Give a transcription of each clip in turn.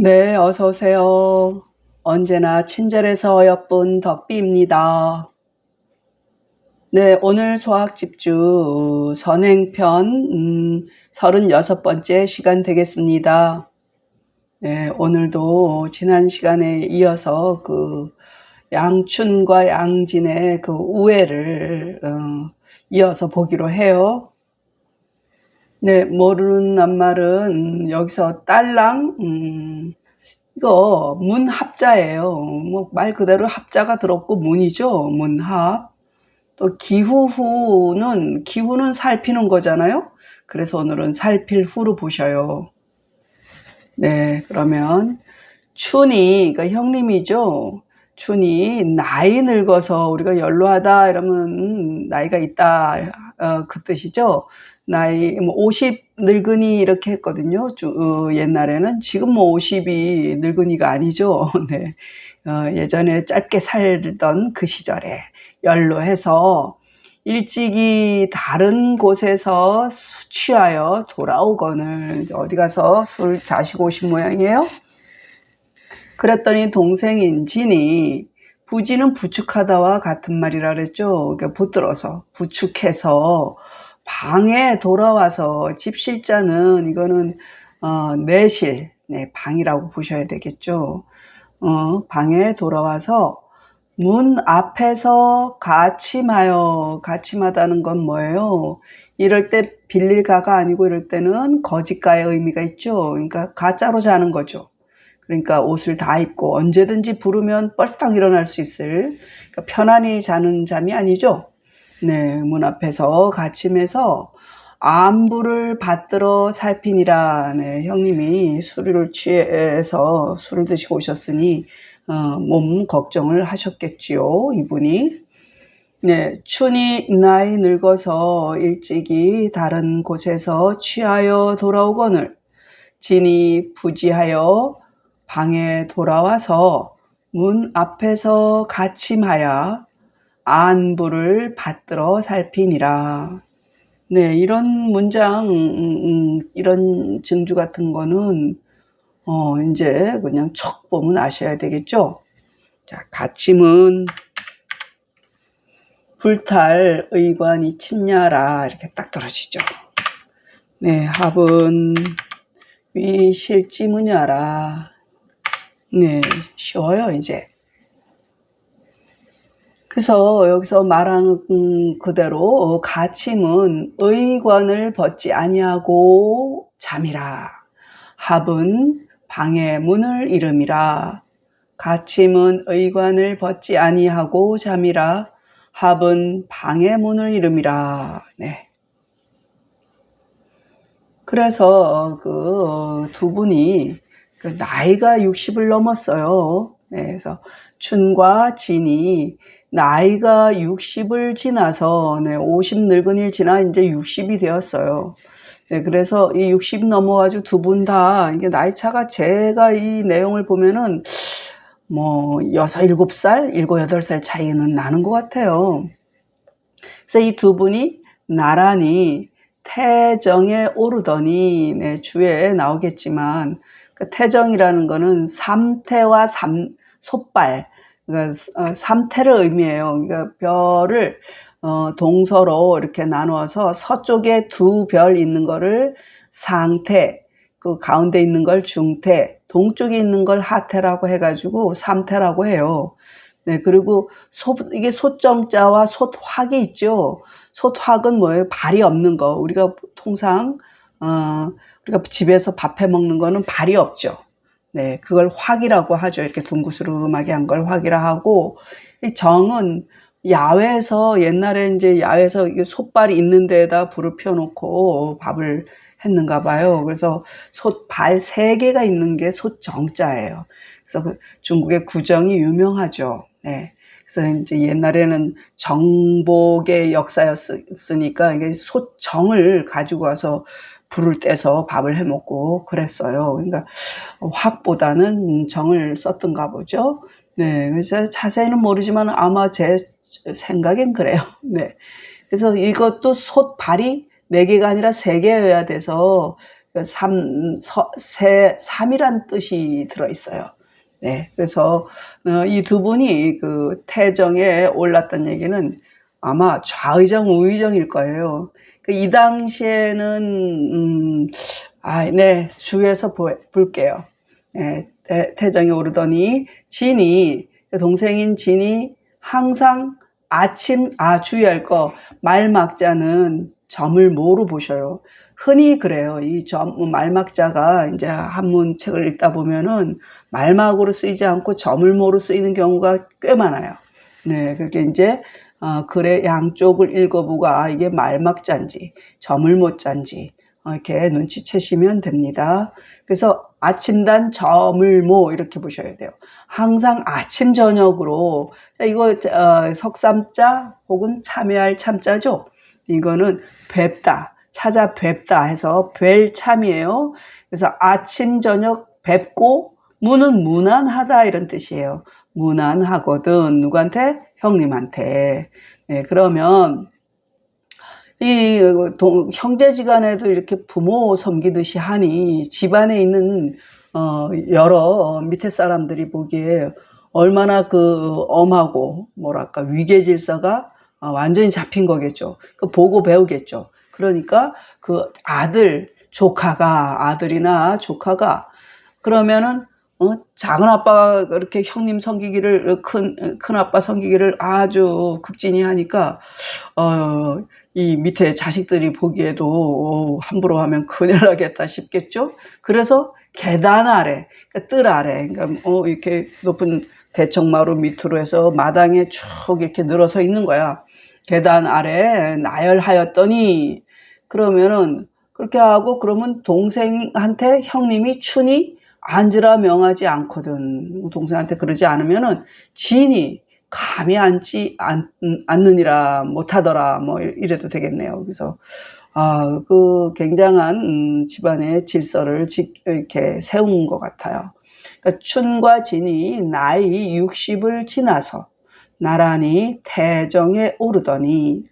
네, 어서 오세요. 언제나 친절해서 어여쁜 덕비입니다. 네, 오늘 수학 집주 선행편 음, 36번째 시간 되겠습니다. 네, 오늘도 지난 시간에 이어서 그 양춘과 양진의 그 우애를 어, 이어서 보기로 해요. 네, 모르는 낱말은 여기서 딸랑 음, 이거 문 합자예요. 뭐 말 그대로 합자가 들었고 문이죠. 문합. 또 기후후는 기후는 살피는 거잖아요. 그래서 오늘은 살필 후로 보셔요. 네, 그러면 춘이 그러니까 형님이죠. 춘이 나이 늙어서 우리가 연로하다 이러면 나이가 있다 어, 그 뜻이죠. 나이 뭐 50 늙은이 이렇게 했거든요. 주, 어, 옛날에는 지금 뭐 50이 늙은이가 아니죠. 네. 어, 예전에 짧게 살던 그 시절에 연로해서 일찍이 다른 곳에서 수취하여 돌아오거늘 어디 가서 술 자시고 오신 모양이에요. 그랬더니 동생인 진이 부지는 부축하다와 같은 말이라 그랬죠. 그러니까 붙들어서 부축해서 방에 돌아와서 집실자는 이거는 어, 내실, 네, 방이라고 보셔야 되겠죠. 어, 방에 돌아와서 문 앞에서 가침하여 가침하다는 건 뭐예요? 이럴 때 빌릴 가가 아니고 이럴 때는 거짓가의 의미가 있죠. 그러니까 가짜로 자는 거죠. 그러니까 옷을 다 입고 언제든지 부르면 뻘떡 일어날 수 있을 그러니까 편안히 자는 잠이 아니죠. 네, 문 앞에서 가침해서 안부를 받들어 살피니라. 네, 형님이 술을 취해서 술을 드시고 오셨으니 어, 몸 걱정을 하셨겠지요. 이분이. 네, 춘이 나이 늙어서 일찍이 다른 곳에서 취하여 돌아오거늘 진이 부지하여 방에 돌아와서 문 앞에서 가침하여 안부를 받들어 살피니라. 네, 이런 문장, 음, 음, 이런 증주 같은 거는, 어, 이제 그냥 척 보면 아셔야 되겠죠? 자, 가침은 불탈 의관이 침냐라. 이렇게 딱 떨어지죠. 네, 합은 위 실지무냐라. 네, 쉬워요, 이제. 그래서 여기서 말하는 그대로 가침은 의관을 벗지 아니하고 잠이라. 합은 방의 문을 이름이라. 가침은 의관을 벗지 아니하고 잠이라. 합은 방의 문을 이름이라. 네. 그래서 그 두 분이 그 나이가 60을 넘었어요. 네, 그래서 춘과 진이 나이가 60을 지나서 네, 50 늙은이를 지나 이제 60이 되었어요. 네, 그래서 이 60 넘어가지고 두 분 다 이게 나이 차가 제가 이 내용을 보면은 뭐 6, 7살, 7, 8살 차이는 나는 것 같아요. 그래서 이 두 분이 나란히 태정에 오르더니 네, 주에 나오겠지만 그 태정이라는 거는 삼태와 삼 솥발 그러니까 어, 삼태를 의미해요. 그러니까 별을 어, 동서로 이렇게 나누어서 서쪽에 두 별 있는 거를 상태, 그 가운데 있는 걸 중태, 동쪽에 있는 걸 하태라고 해가지고 삼태라고 해요. 네, 그리고 소, 이게 소정자와 솥확이 있죠. 솥확은 뭐예요? 발이 없는 거. 우리가 통상, 어, 우리가 집에서 밥해 먹는 거는 발이 없죠. 네, 그걸 확이라고 하죠. 이렇게 둥구스름하게 한 걸 확이라 하고, 이 정은 야외에서 옛날에 이제 야외에서 솥발이 있는 데에다 불을 펴놓고 밥을 했는가 봐요. 그래서 솥발 세 개가 있는 게 솥정자예요. 그래서 그 중국의 구정이 유명하죠. 네. 그래서 이제 옛날에는 정복의 역사였으니까 이게 솥정을 가지고 와서 불을 떼서 밥을 해 먹고 그랬어요. 그러니까 확보다는 정을 썼던가 보죠. 네. 그래서 자세히는 모르지만 아마 제 생각엔 그래요. 네. 그래서 이것도 솥 발이 네 개가 아니라 세 개여야 돼서 그 삼, 서, 세, 삼이란 뜻이 들어있어요. 네. 그래서, 어, 이두 분이 그 태정에 올랐던 얘기는 아마 좌의정, 우의정일 거예요. 그이 당시에는, 음, 아, 네. 주위에서 보, 볼게요. 네, 태- 태정에 오르더니 진이, 동생인 진이 항상 아침, 아, 주의할 거, 말막자는 점을 뭐로 보셔요? 흔히 그래요. 이 점, 말막자가 이제 한문 책을 읽다 보면은 말막으로 쓰이지 않고 점을 모로 쓰이는 경우가 꽤 많아요. 네, 그렇게 이제, 어, 글의 양쪽을 읽어보고, 아, 이게 말막자인지, 점을 못 잔지, 어, 이렇게 눈치채시면 됩니다. 그래서 아침단 점을 모 이렇게 보셔야 돼요. 항상 아침 저녁으로 자, 이거 어, 석삼자 혹은 참여할 참자죠. 이거는 뵙다, 찾아 뵙다 해서 뵐 참이에요. 그래서 아침 저녁 뵙고 무는 무난하다 이런 뜻이에요. 무난하거든 누구한테 형님한테. 네, 그러면 이 동- 형제지간에도 이렇게 부모 섬기듯이 하니 집안에 있는 어, 여러 밑에 사람들이 보기에 얼마나 그 엄하고 뭐랄까 위계 질서가 어, 완전히 잡힌 거겠죠. 그 보고 배우겠죠. 그러니까 그 아들 조카가 아들이나 조카가 그러면은 어, 작은 아빠가 그렇게 형님 섬기기를 큰 큰 아빠 섬기기를 아주 극진히 하니까 어, 이 밑에 자식들이 보기에도 어, 함부로 하면 큰일 나겠다 싶겠죠. 그래서 계단 아래, 그러니까 뜰 아래, 그러니까 어, 이렇게 높은 대청마루 밑으로 해서 마당에 쭉 이렇게 늘어서 있는 거야. 계단 아래 나열하였더니 그러면은 그렇게 하고 그러면 동생한테 형님이 춘이 앉으라 명하지 않거든. 동생한테 그러지 않으면은 진이 감히 앉지 않, 않느니라 못하더라 뭐 이래도 되겠네요. 그래서 아, 그 굉장한 음, 집안의 질서를 지, 이렇게 세운 것 같아요. 그러니까 춘과 진이 나이 60을 지나서 나란히 태정에 오르더니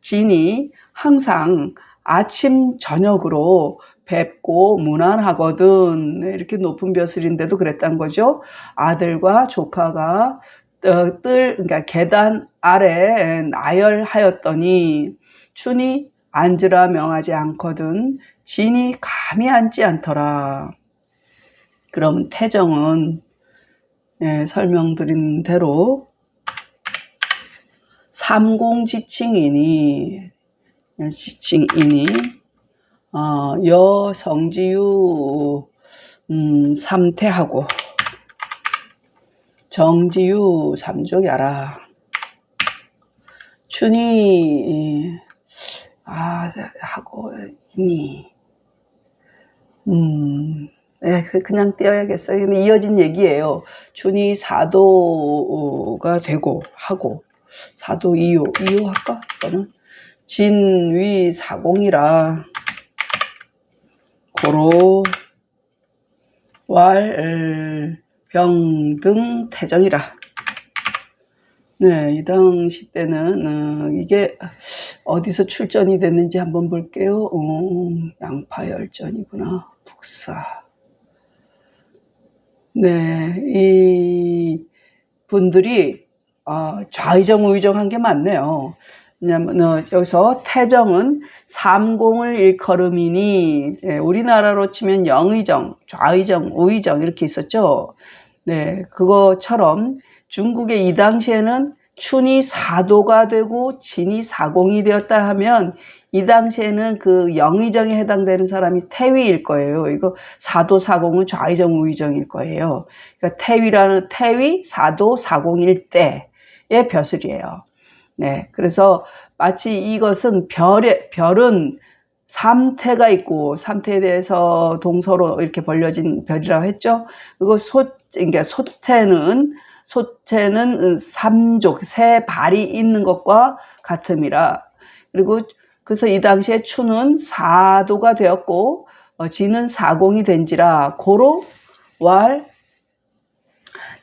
진이 항상 아침 저녁으로 뵙고 무난하거든 이렇게 높은 벼슬인데도 그랬단 거죠. 아들과 조카가 어, 뜰 그러니까 계단 아래 나열하였더니 춘이 앉으라 명하지 않거든 진이 감히 앉지 않더라. 그러면 태정은 예, 설명드린 대로 삼공지칭이니 예, 지칭이니 어, 여 성지유 음, 삼태하고. 정지유 삼족야라. 춘이 아 하고 니. 음, 예, 그- 그냥 떼어야겠어요. 근데 이어진 얘기예요. 춘이 사도가 되고 하고. 사도 이요. 이요 할까? 이거는? 진위 사공이라 고로 왈병등 태정이라. 네, 이 당시 때는 어, 이게 어디서 출전이 됐는지 한번 볼게요. 어, 양파 열전이구나. 북사. 네, 이 분들이 아, 좌의정 우의정 한 게 많네요. 어, 여기서 태정은 삼공을 일컬음이니 예, 우리나라로 치면 영의정, 좌의정, 우의정 이렇게 있었죠. 네, 그거처럼 중국의 이 당시에는 춘이 사도가 되고 진이 사공이 되었다 하면 이 당시에는 그 영의정에 해당되는 사람이 태위일 거예요. 이거 사도 사공은 좌의정 우의정일 거예요. 그러니까 태위라는 태위 사도 사공일 때의 벼슬이에요. 네, 그래서 마치 이것은 별의 별은 삼태가 있고 삼태에 대해서 동서로 이렇게 벌려진 별이라고 했죠. 그거 소 그러니까 소태는 소태는 삼족 세 발이 있는 것과 같음이라 그리고 그래서 이 당시에 추는 사도가 되었고 어, 지는 사공이 된지라 고로 왈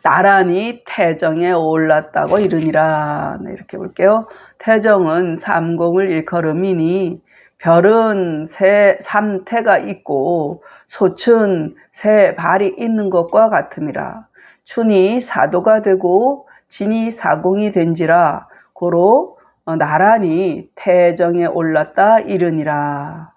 나란히 태정에 올랐다고 이르니라 네, 이렇게 볼게요. 태정은 삼공을 일컬음이니 별은 새 삼태가 있고 소춘 새 발이 있는 것과 같음이라. 춘이 사도가 되고 진이 사공이 된지라 고로 어, 나란히 태정에 올랐다 이르니라.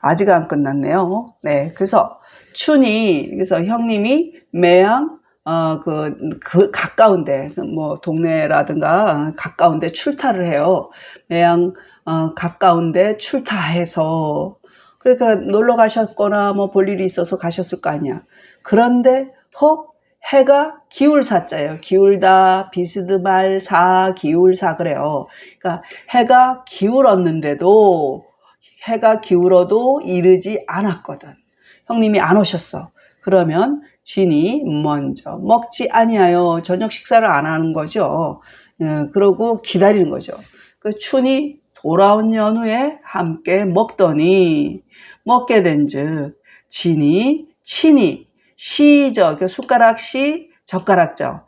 아직 안 끝났네요. 네, 그래서 춘이 그래서 형님이 매양 어, 그, 그 가까운데 그뭐 동네라든가 어, 가까운데 출타를 해요. 매양 어, 가까운데 출타해서 그러니까 놀러 가셨거나 뭐 볼 일이 있어서 가셨을 거 아니야. 그런데 혹 해가 기울사자예요. 기울다 비스드말 사 기울사 그래요. 그러니까 해가 기울었는데도 해가 기울어도 이르지 않았거든. 형님이 안 오셨어. 그러면 진이 먼저 먹지 아니하여 저녁 식사를 안 하는 거죠. 예, 그러고 기다리는 거죠. 그 춘이 돌아온 연후에 함께 먹더니 먹게 된즉 진이 친이 시저 그 숟가락 시 젓가락죠.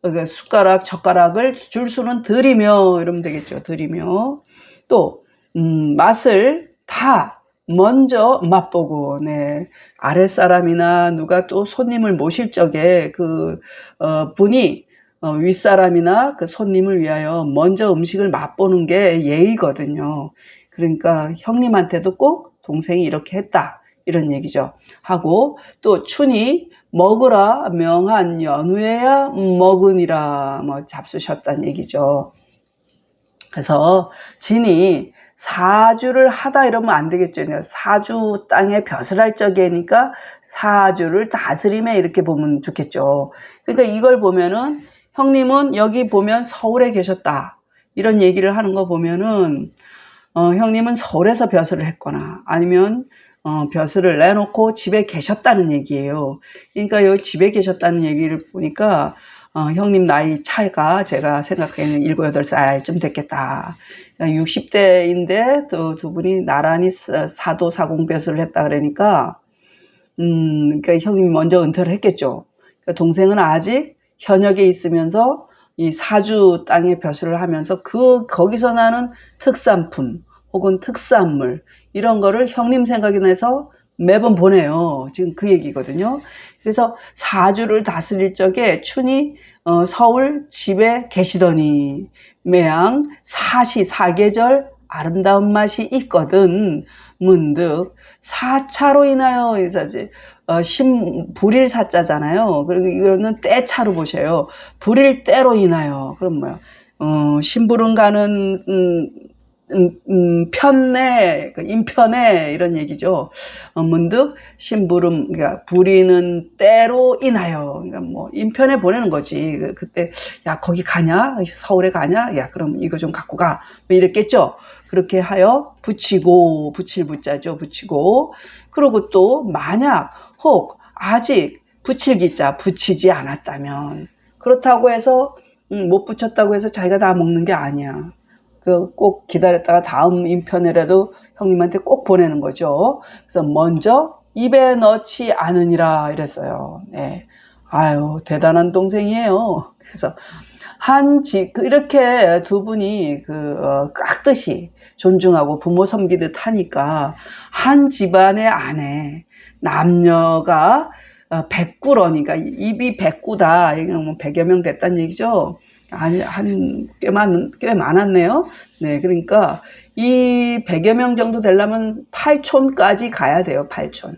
그 숟가락 젓가락을 줄 수는 드리며 이러면 되겠죠. 드리며 또 음, 맛을 다 먼저 맛보고 네 아랫사람이나 누가 또 손님을 모실 적에 그 어, 분이 어, 윗사람이나 그 손님을 위하여 먼저 음식을 맛보는 게 예의거든요. 그러니까 형님한테도 꼭 동생이 이렇게 했다 이런 얘기죠. 하고 또 춘이 먹으라 명한 연후에야 먹으니라 뭐 잡수셨다는 얘기죠. 그래서 진이 사주를 하다 이러면 안 되겠죠. 그러니까 사주 땅에 벼슬 할 적이니까 사주를 다스림에 이렇게 보면 좋겠죠. 그러니까 이걸 보면은 형님은 여기 보면 서울에 계셨다. 이런 얘기를 하는 거 보면은 어, 형님은 서울에서 벼슬을 했거나 아니면 어, 벼슬을 내놓고 집에 계셨다는 얘기예요. 그러니까 요 집에 계셨다는 얘기를 보니까 어, 형님 나이 차이가 제가 생각하기에는 7, 8살쯤 됐겠다. 60대인데 또 두 분이 나란히 사- 사도 사공벼슬을 했다 그러니까 음, 그러니까 형님이 먼저 은퇴를 했겠죠. 그러니까 동생은 아직 현역에 있으면서 이 사주 땅에 벼슬을 하면서 그 거기서 나는 특산품 혹은 특산물 이런 거를 형님 생각이 나서 매번 보내요. 지금 그 얘기거든요. 그래서 사주를 다스릴 적에 춘이 어, 서울 집에 계시더니 매양 사시 사계절 아름다운 맛이 있거든 문득 사차로 인하여 이사지 어, 심 불일 사자잖아요. 그리고 이거는 때차로 보셔요. 불일 때로 인하여 그럼 뭐야? 어, 심부름 가는 음, 음, 음, 편에 그 인편에 이런 얘기죠. 어, 문득 심부름 그러니까 부리는 때로 인하여 그러니까 뭐 인편에 보내는 거지. 그- 그때 야 거기 가냐? 서울에 가냐? 야 그럼 이거 좀 갖고 가. 뭐 이랬겠죠. 그렇게 하여 붙이고 붙일 붙자죠. 붙이고 그리고 또 만약 혹 아직 붙일 기자 붙이지 않았다면 그렇다고 해서 음, 못 붙였다고 해서 자기가 다 먹는 게 아니야. 그 꼭 기다렸다가 다음 인편에라도 형님한테 꼭 보내는 거죠. 그래서 먼저 입에 넣지 않으니라 이랬어요. 네. 아유, 대단한 동생이에요. 그래서 한 집, 그 이렇게 두 분이 그, 어, 깍듯이 존중하고 부모 섬기듯 하니까 한 집안의 아내, 남녀가 어, 백구러니까 입이 백구다. 이게 뭐 백여 명 됐다는 얘기죠. 아니, 한, 꽤 많, 꽤 많았네요. 네, 그러니까 이 100여 명 정도 되려면 8촌까지 가야 돼요, 8촌.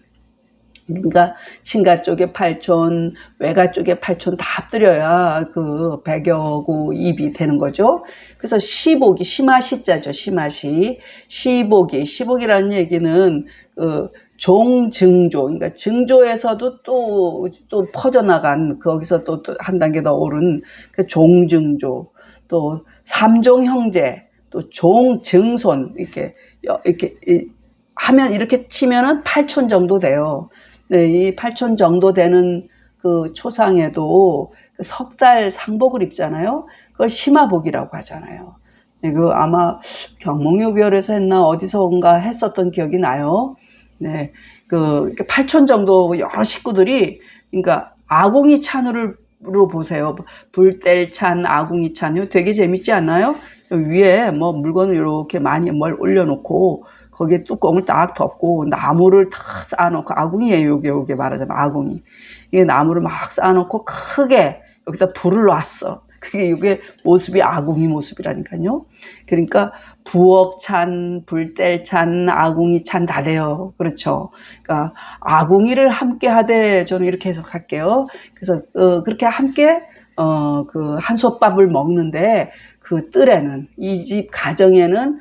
그러니까 친가 쪽에 8촌, 외가 쪽에 8촌 다 합들여야 그 100여 구 입이 되는 거죠. 그래서 시복이, 시마시자죠, 시마시. 시복이, 시복이라는 얘기는 그 종증조, 그러니까 증조에서도 또, 또 퍼져나간, 거기서 또 한 단계 더 오른 그 종증조, 또 삼종 형제, 또 종증손, 이렇게, 여- 이렇게, 이- 하면, 이렇게 치면은 8촌 정도 돼요. 네, 이 8촌 정도 되는 그 초상에도 그 석달 상복을 입잖아요. 그걸 심화복이라고 하잖아요. 네, 그 아마 경몽요결에서 했나 어디서인가 했었던 기억이 나요. 네, 그 이렇게 8촌 정도 여러 식구들이 그러니까 아공이 찬우를 로 보세요. 불뗄 찬, 아궁이찬, 이거 되게 재밌지 않나요? 위에 뭐 물건을 이렇게 많이 뭘 올려놓고 거기에 뚜껑을 딱 덮고 나무를 다 쌓아놓고 아궁이에요. 요게 요게 말하자면 아궁이. 이게 나무를 막 쌓아놓고 크게 여기다 불을 놨어. 그게 이게 모습이 아궁이 모습이라니까요. 그러니까 부엌 찬, 불뗄 찬, 아궁이 찬 다 돼요. 그렇죠. 그러니까 아궁이를 함께 하되 저는 이렇게 해석할게요. 그래서 어, 그렇게 함께 어, 그 한솥밥을 먹는데 그 뜰에는 이 집 가정에는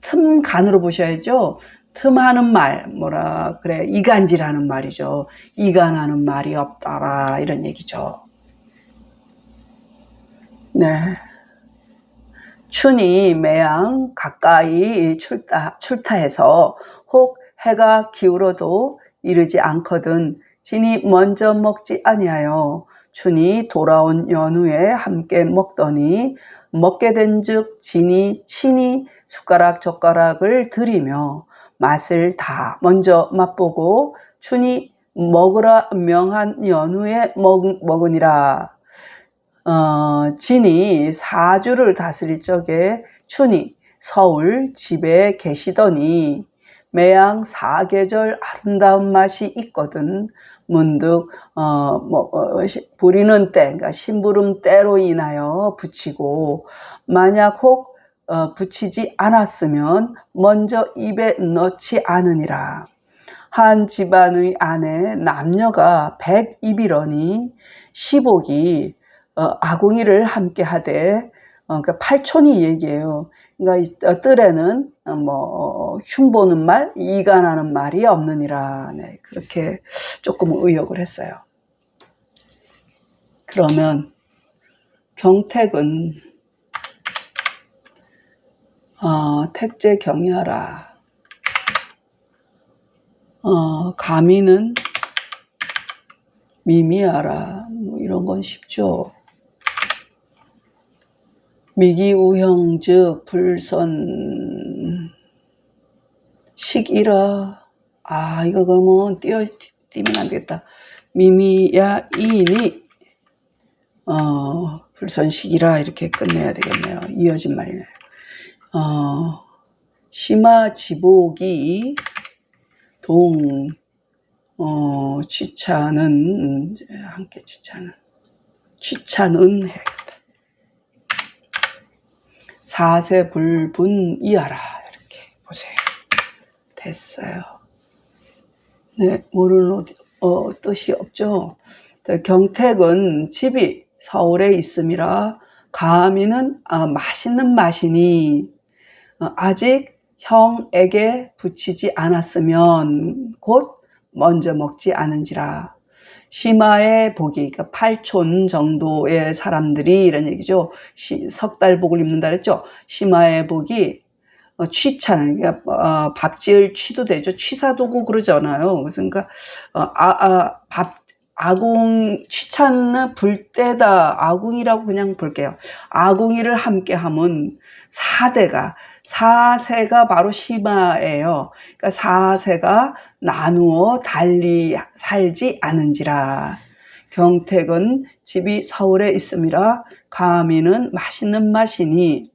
틈 간으로 보셔야죠. 틈 하는 말 뭐라 그래 이간질하는 말이죠. 이간하는 말이 없다라 이런 얘기죠. 네. 춘이 매양 가까이 출타, 출타해서 혹 해가 기울어도 이르지 않거든 진이 먼저 먹지 아니하여 춘이 돌아온 연후에 함께 먹더니 먹게 된즉 진이 친히 숟가락 젓가락을 들이며 맛을 다 먼저 맛보고 춘이 먹으라 명한 연후에 먹, 먹으니라 어, 진이 사주를 다스릴 적에 춘이 서울 집에 계시더니 매양 사계절 아름다운 맛이 있거든 문득 어, 뭐, 어, 부리는 때, 그러니까 심부름 때로 인하여 붙이고 만약 혹 어, 붙이지 않았으면 먼저 입에 넣지 않으니라. 한 집안의 안에 남녀가 백입이러니 시복이 어, 아궁이를 함께 하되 어, 그러니까 팔촌이 얘기해요. 이 어, 뜰에는 어, 뭐 흉보는 말, 이간하는 말이 없느니라. 네, 그렇게 조금 의역을 했어요. 그러면 경택은 어, 택제 경야라. 어, 가미는 미미하라. 뭐 이런 건 쉽죠. 미기우형 즉 불선 식이라. 아 이거 그러면 띄어 띄면 안 되겠다. 미미야 이니. 어 불선식이라 이렇게 끝내야 되겠네요. 이어진 말이네요. 어 심화 지복이 동 어, 취차는 함께 취차는 취차는 해 사세 불분 이하라 이렇게 보세요. 됐어요. 네, 모르는 어, 뜻이 없죠. 경택은 집이 서울에 있음이라 가미는 아, 맛있는 맛이니 어, 아직 형에게 붙이지 않았으면 곧 먼저 먹지 않은지라 심화의 복이 그러니까 8촌 정도의 사람들이 이런 얘기죠. 석달 복을 입는다 그랬죠. 심화의 복이 어, 취찬 그러니까 어, 밥 지을 취도 되죠. 취사도구 그러잖아요. 그러니까 어, 아, 아, 밥 아궁 취찬은 불때다 아궁이라고 그냥 볼게요. 아궁이를 함께 하면 사대가 사세가 바로 심화예요. 그러니까 사세가 나누어 달리 살지 않은지라. 경택은 집이 서울에 있음이라 가미는 맛있는 맛이니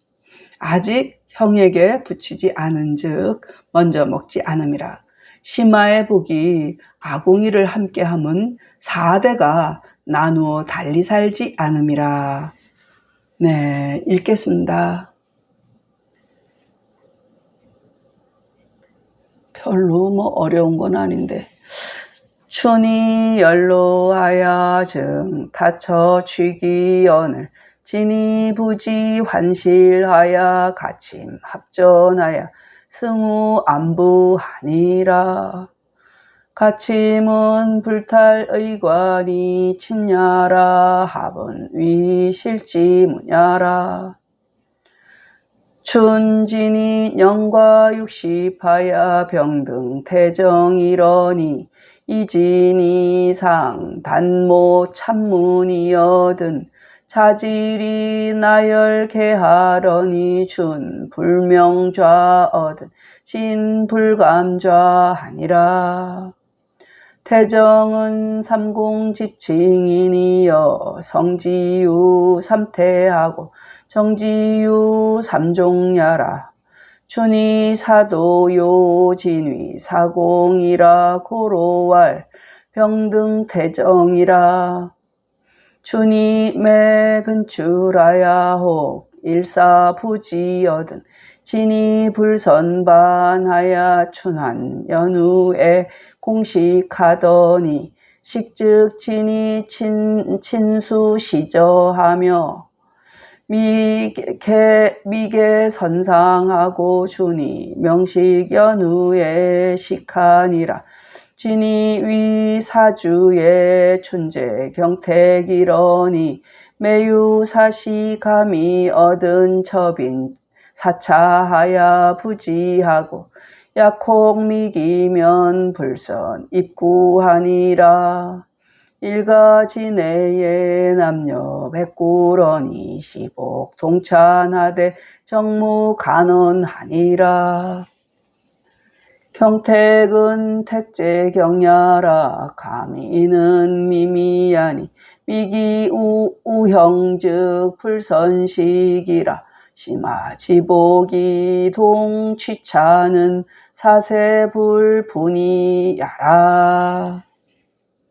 아직 형에게 붙이지 않은즉 먼저 먹지 않음이라. 심화의 복이 아궁이를 함께함은 사대가 나누어 달리 살지 않음이라. 네, 읽겠습니다. 별로 뭐 어려운 건 아닌데. 춘이 연로하여 증 다쳐 취기연을 진이 부지 환실하여 가침 합전하여 승우 안부하니라. 가침은 불탈 의관이 침냐라 합은 위실지 무냐라. 춘진이 영과 육십하야 병등 태정이러니 이진이상 단모 참문이여든 자질이 나열개하러니 준 불명좌 얻은 신불감좌 하니라. 태정은 삼공지칭이니여 성지유 삼태하고 정지유 삼종야라. 춘이 사도요 진위 사공이라 고로왈 병등태정이라. 춘이 매근추라야혹 일사부지여든 진이 불선반하야 춘한 연후에 공식하더니 식즉 진이 친, 친수시저하며 미개, 미개 선상하고 준이 명식 연후에 식하니라. 진이 위 사주의 춘제 경택이러니 매유 사시 감이 얻은 첩인 사차하야 부지하고 약혹미기면 불선 입구하니라 일가지내의 남녀 백구러니 시복 동찬하되 정무 간언하니라. 경택은 택제 경야라. 감이는 미미하니 미기 우, 우형즉 불선식이라. 심하지복이 동취차는 사세불분이야라